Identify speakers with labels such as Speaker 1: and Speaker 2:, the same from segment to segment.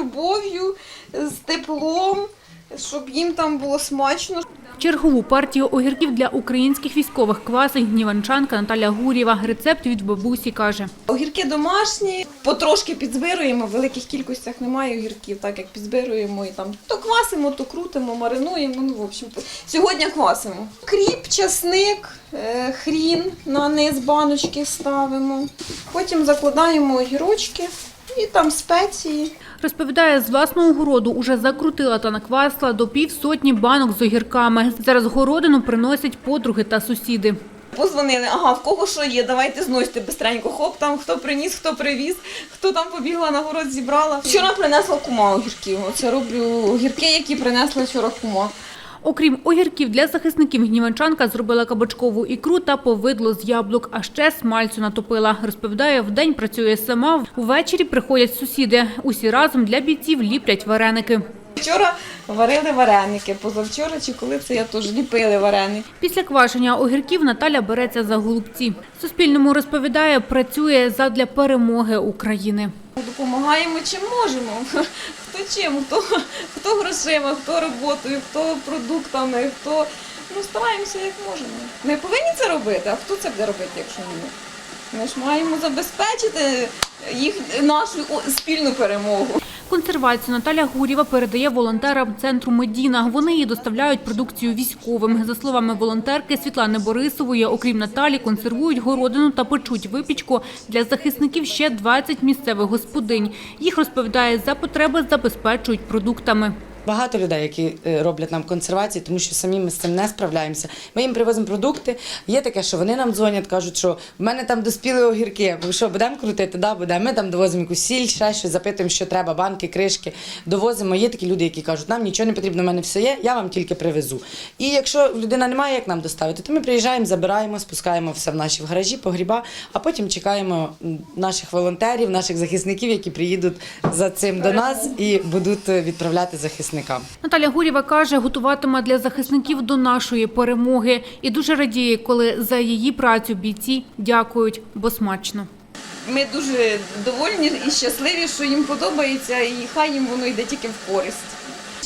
Speaker 1: любов'ю, з теплом, щоб їм там було смачно.
Speaker 2: Чергову партію огірків для українських військових квасить гніванчанка Наталя Гурєва. Рецепт від бабусі каже.
Speaker 1: Огірки домашні, потрошки підзбируємо, в великих кількостях немає огірків, так як підзбируємо і там то квасимо, то крутимо, маринуємо. Ну, в общем, сьогодні квасимо. Кріп, часник, е, хрін на низ баночки ставимо. Потім закладаємо огірочки і там спеції.
Speaker 2: Розповідає, з власного городу уже закрутила та наквасила до півсотні банок з огірками. Зараз городину приносять подруги та сусіди.
Speaker 1: Позвонили, ага, в кого що є, давайте зносьте бистренько. Хоп, там хто приніс, хто привіз, хто там побігла на город, зібрала. Вчора принесла кума огірків. Оце роблю огірки, які принесла вчора кума.
Speaker 2: Окрім огірків, для захисників гніванчанка зробила кабачкову ікру та повидло з яблук, а ще смальцю натопила. Розповідає, вдень працює сама, увечері приходять сусіди. Усі разом для бійців ліплять вареники.
Speaker 1: Вчора варили вареники, позавчора чи коли це я теж ліпили вареники.
Speaker 2: Після квашення огірків Наталя береться за голубці. Суспільному розповідає, працює задля перемоги України.
Speaker 1: Допомагаємо чим можемо. Хто чим, хто, хто грошима, хто роботою, хто продуктами, хто ну стараємося як можемо. Ми повинні це робити, а хто це буде робити, якщо ми? Ми ж маємо забезпечити їх нашу спільну перемогу.
Speaker 2: Консервацію Наталя Гурєва передає волонтерам центру Медіна. Вони її доставляють продукцію військовим. За словами волонтерки Світлани Борисової, окрім Наталі, консервують городину та печуть випічку для захисників ще 20 місцевих господинь. Їх розповідає за потреби забезпечують продуктами.
Speaker 3: Багато людей, які е, роблять нам консервації, тому що самі ми з цим не справляємося. Ми їм привозимо продукти. Є таке, що вони нам дзвонять, кажуть, що в мене там доспіли огірки. Ви що, будемо крутити? Да, будемо. Ми там довозимо якусь сіль, ще щось, запитуємо, що треба, банки, кришки. Довозимо. Є такі люди, які кажуть, нам нічого не потрібно, в мене все є, я вам тільки привезу. І якщо людина не має, як нам доставити, то ми приїжджаємо, забираємо, спускаємо все в наші в гаражі, погріба, а потім чекаємо наших волонтерів, наших захисників, які приїдуть за цим до нас і будуть е, відправляти захисникам.
Speaker 2: Наталя Гурєва каже, готуватиме для захисників до нашої перемоги і дуже радіє, коли за її працю бійці дякують, бо смачно.
Speaker 1: Ми дуже довольні і щасливі, що їм подобається, і хай їм воно йде тільки в користь.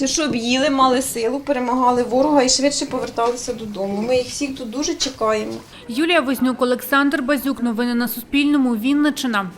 Speaker 1: Щоб їли, мали силу, перемагали ворога і швидше поверталися додому. Ми їх всіх тут дуже чекаємо.
Speaker 2: Юлія Вознюк, Олександр Базюк. Новини на Суспільному. Вінниччина.